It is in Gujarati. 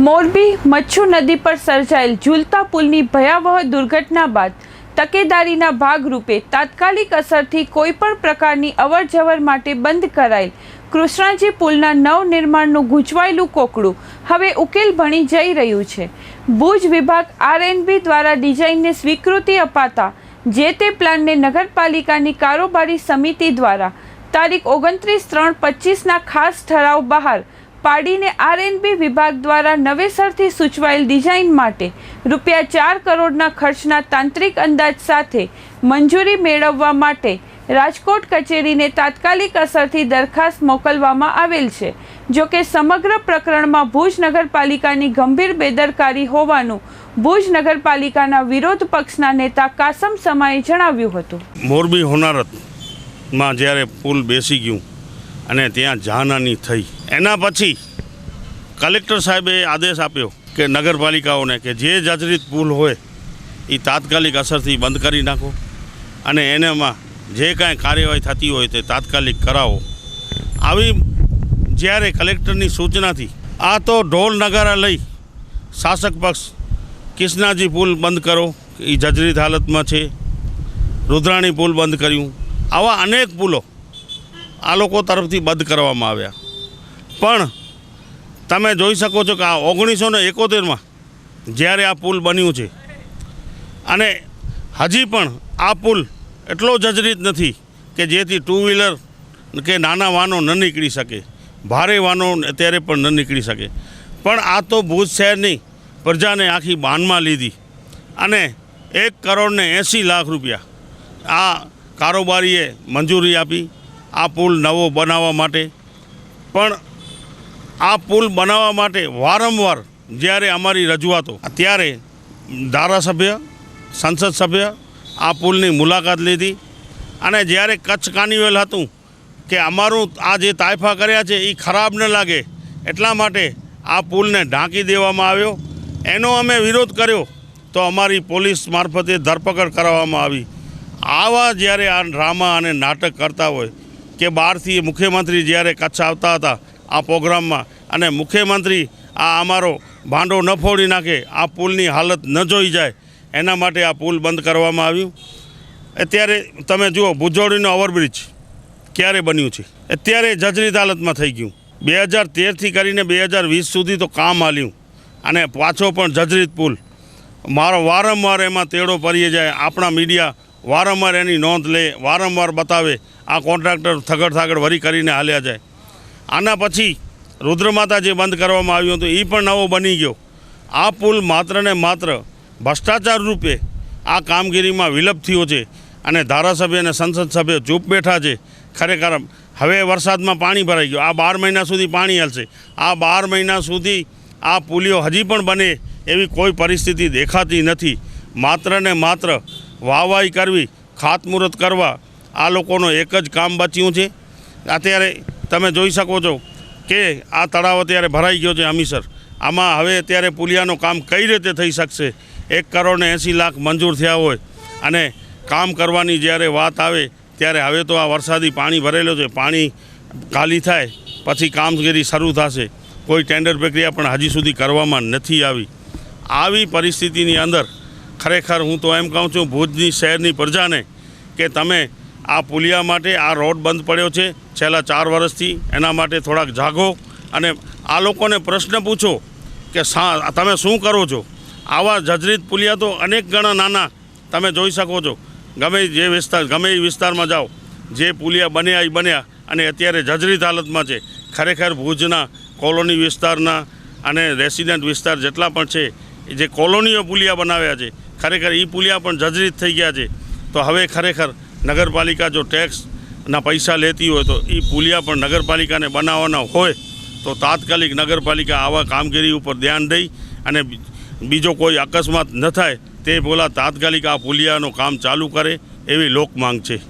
મોરબી મચ્છુ નદી પર સર્જાયેલ ઝૂલતા પુલની ભયાવહ દુર્ઘટના બાદ તકેદારીના ભાગરૂપે તાત્કાલિક અસરથી કોઈપણ પ્રકારની અવરજવર માટે બંધ કરાયેલ કૃષ્ણાજી પુલના નવનિર્માણનું ગૂંચવાયેલું કોકડું હવે ઉકેલ ભણી જઈ રહ્યું છે. ભુજ વિભાગ આરએનબી દ્વારા ડિઝાઇનને સ્વીકૃતિ અપાતા જે તે પ્લાનને નગરપાલિકાની કારોબારી સમિતિ દ્વારા તારીખ ઓગણત્રીસ ત્રણ પચીસના ખાસ ઠરાવ બહાર પાડીને આરએનબી વિભાગ દ્વારા નવેસરથી સૂચવાયેલ ડિઝાઇન માટે રૂપિયા ચાર કરોડના ખર્ચના તાંત્રિક અંદાજ સાથે મંજૂરી મેળવવા માટે રાજકોટ કચેરીને તાત્કાલિક અસરથી દરખાસ્ત મોકલવામાં આવેલ છે. જો કે સમગ્ર પ્રકરણમાં ભુજ નગરપાલિકાની ગંભીર બેદરકારી હોવાનું ભુજ નગરપાલિકાના વિરોધ પક્ષના નેતા કાસમ સમાએ જણાવ્યું હતું. મોરબી હોનારતમાં જ્યારે પુલ બેસી ગયું અને ત્યાં જાનહાની થઈ. એના પછી કલેક્ટર સાહેબે આદેશ આપ્યો કે નગરપાલિકાઓને કે જે જર્જરિત પુલ હોય એ તાત્કાલિક અસરથી બંધ કરી નાખો અને એનામાં જે કાંઈ કાર્યવાહી થતી હોય તે તાત્કાલિક કરાવો. આવી જ્યારે કલેક્ટરની સૂચનાથી આ તો ઢોલ નગારા લઈ શાસક પક્ષ કિષ્નાજી પુલ બંધ કરો એ જજરીત હાલતમાં છે, રુદ્રાણી પુલ બંધ કર્યું. આવા અનેક પુલો આ લોકો તરફથી બંધ કરવામાં આવ્યા. પણ તમે જોઈ શકો છો કે આ ઓગણીસો ને એકોતેરમાં જ્યારે આ પુલ બન્યું છે, અને હજી પણ આ પુલ એટલો જજરીત નથી કે જેથી ટુ વ્હીલર કે નાના વાહનો ન નીકળી શકે. ભારે વાહનો અત્યારે પણ ન નીકળી શકે. પણ આ તો ભુજ શહેરની પ્રજાને આખી બાનમાં લીધી. અને એક કરોડને એંસી લાખ રૂપિયા આ કારોબારીએ મંજૂરી આપી. આ પુલ નવો બનાવવા માટે. પણ આ પુલ બનાવવા માટે વારંવાર જ્યારે અમારી રજૂઆતો ત્યારે ધારાસભ્ય, સંસદ સભ્ય આ પુલની મુલાકાત લીધી. અને જ્યારે કચ્છ કાનિવેલ હતું કે અમારું આ જે તાયફા કર્યા છે એ ખરાબ ન લાગે, એટલા માટે આ પુલને ઢાંકી દેવામાં આવ્યો. એનો અમે વિરોધ કર્યો તો અમારી પોલીસ મારફતે ધરપકડ કરાવવામાં આવી. આવા જ્યારે આ ડ્રામા અને નાટક કરતા હોય કે બહારથી મુખ્યમંત્રી જ્યારે કચ્છ આવતા હતા આ પ્રોગ્રામમાં અને મુખ્યમંત્રી આ અમારો ભાંડો ન ફોડી નાખે, આ પુલની હાલત ન જોઈ જાય, એના માટે આ પુલ બંધ કરવામાં આવ્યું. અત્યારે તમે જુઓ, ભુજોડીનો ઓવરબ્રિજ ક્યારે બન્યું છે? અત્યારે જજરીત હાલતમાં થઈ ગયું. બે હજાર તેરથી કરીને બે હજાર વીસ સુધી તો કામ હાલ્યું. અને પાછો પણ જજરીત પુલ. મારો વારંવાર એમાં તેડો પરીએ જાય, આપણા મીડિયા વારંવાર એની નોંધ લે, વારંવાર બતાવે. આ કોન્ટ્રાક્ટર થગડ થાગડ વરી કરીને હાલ્યા જાય. આના પછી રુદ્રમાતા જે બંધ કરવામાં આવ્યું હતું એ પણ નવો બની ગયો. આ પુલ માત્ર ને માત્ર ભ્રષ્ટાચાર રૂપે આ કામગીરીમાં વિલપ થયો છે અને ધારાસભ્ય અને સંસદ સભ્યો ચૂપ બેઠા છે. ખરેખર હવે વરસાદમાં પાણી ભરાઈ ગયું. આ બાર મહિના સુધી પાણી હલશે. આ બાર મહિના સુધી આ પુલીઓ હજી પણ બને એવી કોઈ પરિસ્થિતિ દેખાતી નથી. માત્ર ને માત્ર વાહવાહી કરવી, ખાતમુહૂર્ત કરવા આ લોકોનું એક જ કામ બચ્યું છે. અત્યારે તમે જોઈ શકો છો કે આ તળાવ અત્યારે ભરાઈ ગયો છે અમીસર. આમાં હવે અત્યારે પુલિયાનું કામ કઈ રીતે થઈ શકશે? એક કરોડ એંસી લાખ મંજૂર થયા હોય અને કામ કરવાની જ્યારે વાત આવે ત્યારે હવે તો આ વરસાદી પાણી ભરેલો છે. પાણી ખાલી થાય પછી કામગીરી શરૂ થશે. કોઈ ટેન્ડર પ્રક્રિયા પણ હજી સુધી કરવામાં નથી આવી. આવી પરિસ્થિતિની અંદર ખરેખર હું તો એમ કહું છું ભુજની શહેરની પ્રજાને કે તમે આ પુલિયા માટે આ રોડ બંધ પડ્યો છે. છેલ્લા ચાર વર્ષથી એના માટે થોડાક જાગો અને આ લોકોને પ્રશ્ન પૂછો કે શા તમે શું કરો છો? આવા જજરીત પુલિયા તો અનેક ગણા નાના, તમે જોઈ શકો છો. ગમે જે વિસ્તાર ગમે એ વિસ્તારમાં જાઓ, જે પુલિયા બન્યા એ બન્યા અને અત્યારે જજરીત હાલતમાં છે. ખરેખર ભુજના કોલોની વિસ્તારના અને રેસિડેન્ટ વિસ્તાર જેટલા પણ છે જે કોલોનીઓ પુલિયા બનાવ્યા છે, ખરેખર એ પુલિયા પણ જજરીત થઈ ગયા છે. તો હવે ખરેખર નગરપાલિકા જો ટેક્સના પૈસા લેતી હોય તો એ પુલિયા પણ નગરપાલિકાને બનાવવાના હોય તો તાત્કાલિક નગરપાલિકા આવા કામગીરી ઉપર ધ્યાન દઈ અને બીજો કોઈ અકસ્માત ન થાય તે બોલા તાત્કાલિક આ પુલિયાનું કામ ચાલુ કરે એવી લોક માંગ છે.